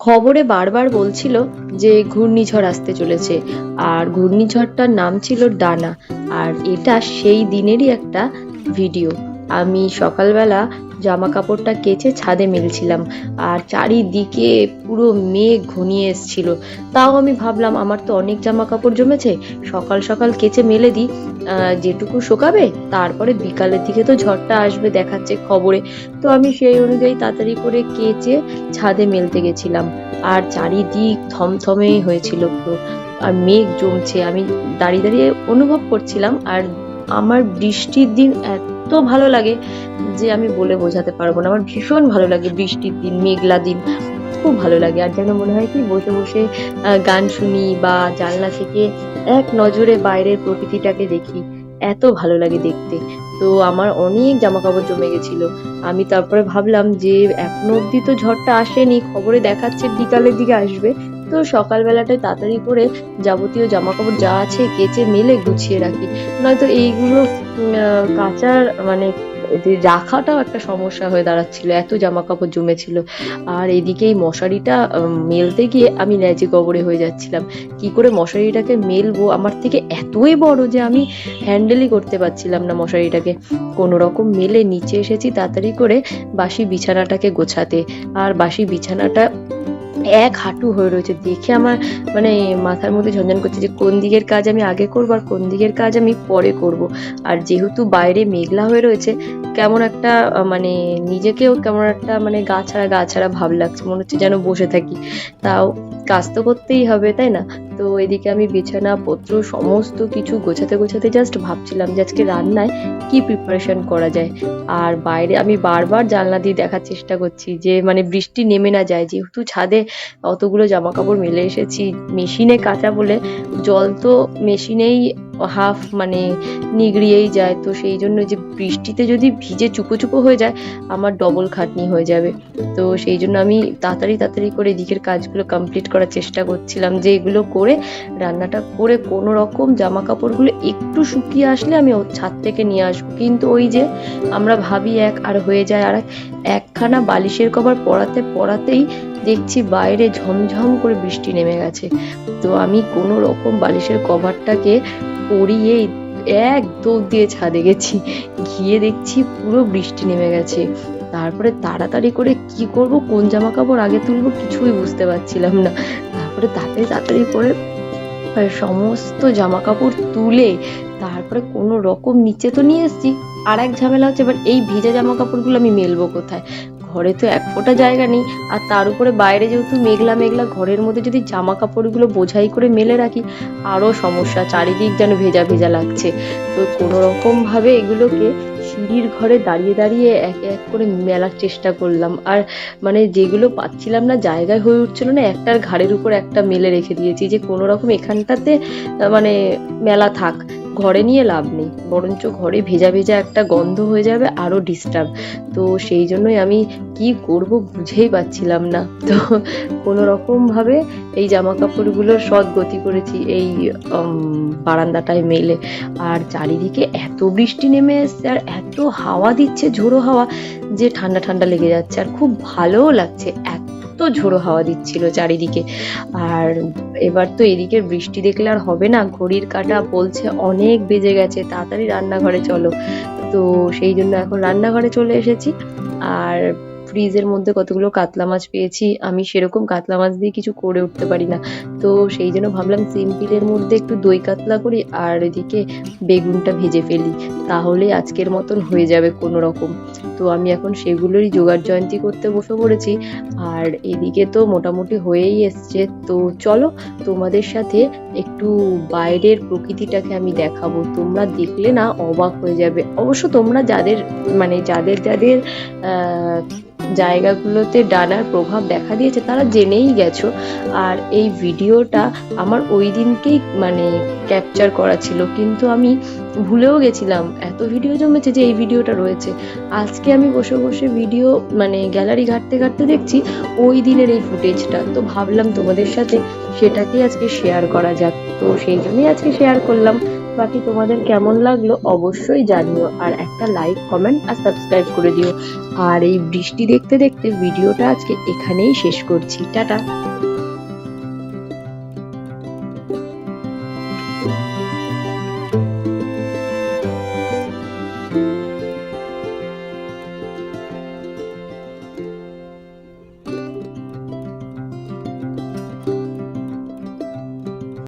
খবরে বারবার বলছিল যে ঘূর্ণিঝড় আসতে চলেছে, আর ঘূর্ণিঝড়টার নাম ছিল ডানা, আর এটা সেই দিনেরই একটা ভিডিও। আমি সকালবেলা জামা কাপড়টা কেচে ছাদে মেলছিলাম আর চারিদিকে পুরো মেঘ ঘনিয়ে এসছিল। তাও আমি ভাবলাম, আমার তো অনেক জামা কাপড় জমেছে, সকাল সকাল কেচে মেলে দিই। যেটুকু শোকাবে, তারপরে বিকালের দিকে তো ঝড়টা আসবে, দেখাচ্ছে খবরে। তো আমি সেই অনুযায়ী তাড়াতাড়ি করে কেচে ছাদে মেলতে গেছিলাম। আর চারিদিক থমথমে হয়েছিল পুরো। আর মেঘ জমছে। আমি দাঁড়িয়ে দাঁড়িয়ে অনুভব করছিলাম, আর আমার বৃষ্টির দিন এত ভালো লাগে যে আমি বলে বোঝাতে পারব না। আমার ভীষণ ভালো লাগে বৃষ্টির দিন, মেঘলা দিন, খুব ভালো লাগে। আর যেন মনে হয় কি, বসে বসে গান শুনি বা জানলা থেকে এক নজরে বাইরের প্রকৃতিটাকে দেখি। এত ভালো লাগে দেখতে। তো আমার অনেক জামা কাপড় জমে গেছিল। আমি তারপরে ভাবলাম যে এখনও অব্দি তো ঝড়টা আসেনি, খবরে দেখাচ্ছে বিকালের দিকে আসবে। তো সকালবেলাটায় তাড়াতাড়ি করে যাবতীয় জামা কাপড় যা আছে কেচে মেলে গুছিয়ে রাখি। নয়তো এইগুলো কাচার মানে রাখাটাও একটা সমস্যা হয়ে দাঁড়াচ্ছিল। এত জামা কাপড় জমেছিল। আর এদিকে এই মশারিটা মেলতে গিয়ে আমি ন্যাজে গবরে হয়ে যাচ্ছিলাম। কি করে মশারিটাকে মেলবো? আমার থেকে এতই বড় যে আমি হ্যান্ডেলই করতে পারছিলাম না মশারিটাকে। কোনো রকম মেলে নিচে এসেছি তাড়াতাড়ি করে বাসি বিছানাটাকে গোছাতে। আর বাসি বিছানাটা এক হাঁটু হয়ে রয়েছে। দেখে আমার মানে মাথার মধ্যে ঝনঝন করছে যে কোন দিকের কাজ আমি আগে করব আর কোন দিকের কাজ আমি পরে করব। আর যেহেতু বাইরে মেঘলা হয়ে রয়েছে, কেমন একটা মানে নিজেকেও কেমন একটা মানে গা ছাড়া গা ছাড়া ভাব লাগছে। মনে হচ্ছে যেন বসে থাকি। তাও কাজ তো করতেই হবে, তাই না? তো এদিকে আমি বিছানা, পত্র, সমস্ত কিছু গোছাতে গোছাতে জাস্ট ভাবছিলাম যে আজকে রান্নায় কি প্রিপারেশন করা যায়। আর বাইরে আমি বারবার জানলা দিয়ে দেখার চেষ্টা করছি যে মানে বৃষ্টি নেমে না যায়। যেহেতু ছাদে অতগুলো জামা কাপড় মেলে এসেছি। মেশিনে কাচা বলে জল তো মেশিনেই হাফ মানে নিগড়িয়েই যায়। তো সেই জন্য যে বৃষ্টিতে যদি ভিজে চুপো চুপো হয়ে যায়, আমার ডবল খাটনি হয়ে যাবে। তো সেই জন্য আমি তাড়াতাড়ি তাড়াতাড়ি করে এদিকের কাজগুলো কমপ্লিট করার চেষ্টা করছিলাম যে এগুলো করে, রান্নাটা করে কোনো রকম জামা কাপড়গুলো একটু শুকিয়ে আসলে আমি ছাদ থেকে নিয়ে আসব। কিন্তু ওই যে আমরা ভাবি এক আর হয়ে যায় আর একখানা বালিশের কভার পরাতে পরাতেই দেখছি বাইরে ঝমঝম করে বৃষ্টি নেমে গেছে। তো আমি কোনো রকম বালিশের কভারটাকে পরিয়ে এক দৌড় দিয়ে ছাদে গেছি। গিয়ে দেখছি পুরো বৃষ্টি নেমে গেছে। তারপরে তাড়াতাড়ি করে কি করব, কোন জামা কাপড় আগে তুলবো কিছুই বুঝতে পারছিলাম না। তারপরে তাড়াতাড়ি তাড়াতাড়ি করে সমস্ত জামা কাপড় তুলে তারপরে কোনো রকম নিচে তো নিয়ে এসেছি আর এক ঝামেলা হচ্ছে এবার এই ভিজা জামা কাপড়গুলো আমি মেলবো কোথায়? ঘরে তো এক ফোঁটা জায়গা নেই, আর তার উপরে বাইরে যেহেতু মেঘলা মেঘলা ঘরের মধ্যে যদি জামা কাপড়গুলো বোঝাই করে মেলে রাখি আরও সমস্যা, চারিদিক যেন ভেজা ভেজা লাগছে। তো কোনো রকম ভাবে এগুলোকে সিঁড়ির ঘরে দাঁড়িয়ে দাঁড়িয়ে এক এক করে মেলার চেষ্টা করলাম। আর মানে যেগুলো পাচ্ছিলাম না, জায়গায় হয়ে উঠছিল না, একটার ঘাড়ের উপর একটা মেলে রেখে দিয়েছি যে কোনো রকম এখানটাতে মানে মেলা থাক। ঘরে নিয়ে লাভ নেই, বরঞ্চ ঘরে ভেজা ভেজা একটা গন্ধ হয়ে যাবে আরও ডিস্টার্ব তো সেই জন্যই আমি কি করব বুঝেই পাচ্ছিলাম না। তো কোনো রকম ভাবে এই জামা কাপড়গুলো সৎ গতি করেছি এই বারান্দাটায় মেলে। আর চারিদিকে এত বৃষ্টি নেমে এসছে আর এত হাওয়া দিচ্ছে, ঝোড়ো হাওয়া, যে ঠান্ডা ঠান্ডা লেগে যাচ্ছে। আর খুব ভালোও লাগছে, এত ঝোড়ো হাওয়া দিচ্ছিল চারিদিকে। আর এবার তো এদিকে বৃষ্টি দেখলে আর হবে না, ঘড়ির কাটা বলছে অনেক বেজে গেছে, তাড়াতাড়ি রান্নাঘরে চলো। তো সেই জন্য এখন রান্নাঘরে চলে এসেছি। আর ফ্রিজের মধ্যে কতগুলো কাতলা মাছ পেয়েছি, আমি সেরকম কাতলা মাছ দিয়ে কিছু করে উঠতে পারি না। তো সেই জন্য ভাবলাম সিম্পিলের মধ্যে একটু দই কাতলা করি আর এদিকে বেগুনটা ভেজে ফেলি, তাহলে আজকের মতন হয়ে যাবে কোনো রকম তো আমি এখন সেগুলোরই জোগাড় জয়ন্তী করতে বসে পড়েছি আর এদিকে তো মোটামুটি হয়েই এসছে। তো চলো তোমাদের সাথে একটু বাইরের প্রকৃতিটাকে আমি দেখাবো। তোমরা দেখলে না অবাক হয়ে যাবে। অবশ্য তোমরা যাদের মানে যাদের যাদের জায়গাগুলোতে ডানার প্রভাব দেখা দিয়েছে তারা জেনেই গেছো। আর এই ভিডিওটা আমার ওই দিনকেই মানে ক্যাপচার করা ছিল। কিন্তু আমি ভুলেও গেছিলাম। এত ভিডিও জমেছে যে এই ভিডিওটা রয়েছে। আজকে আমি বসে বসে ভিডিও মানে গ্যালারি ঘাঁটতে ঘাঁটতে দেখছি ওই দিনের এই ফুটেজটা তো ভাবলাম তোমাদের সাথে সেটাকেই আজকে শেয়ার করা যাক। তো সেই জন্যই আজকে শেয়ার করলাম। বাকি তোমাদের কেমন লাগল অবশ্যই জানিও। আর একটা লাইক কমেন্ট আর সাবস্ক্রাইব করে দিও। আর এই বৃষ্টি দেখতে দেখতে ভিডিওটা আজকে এখানেই শেষ করছি। টাটা।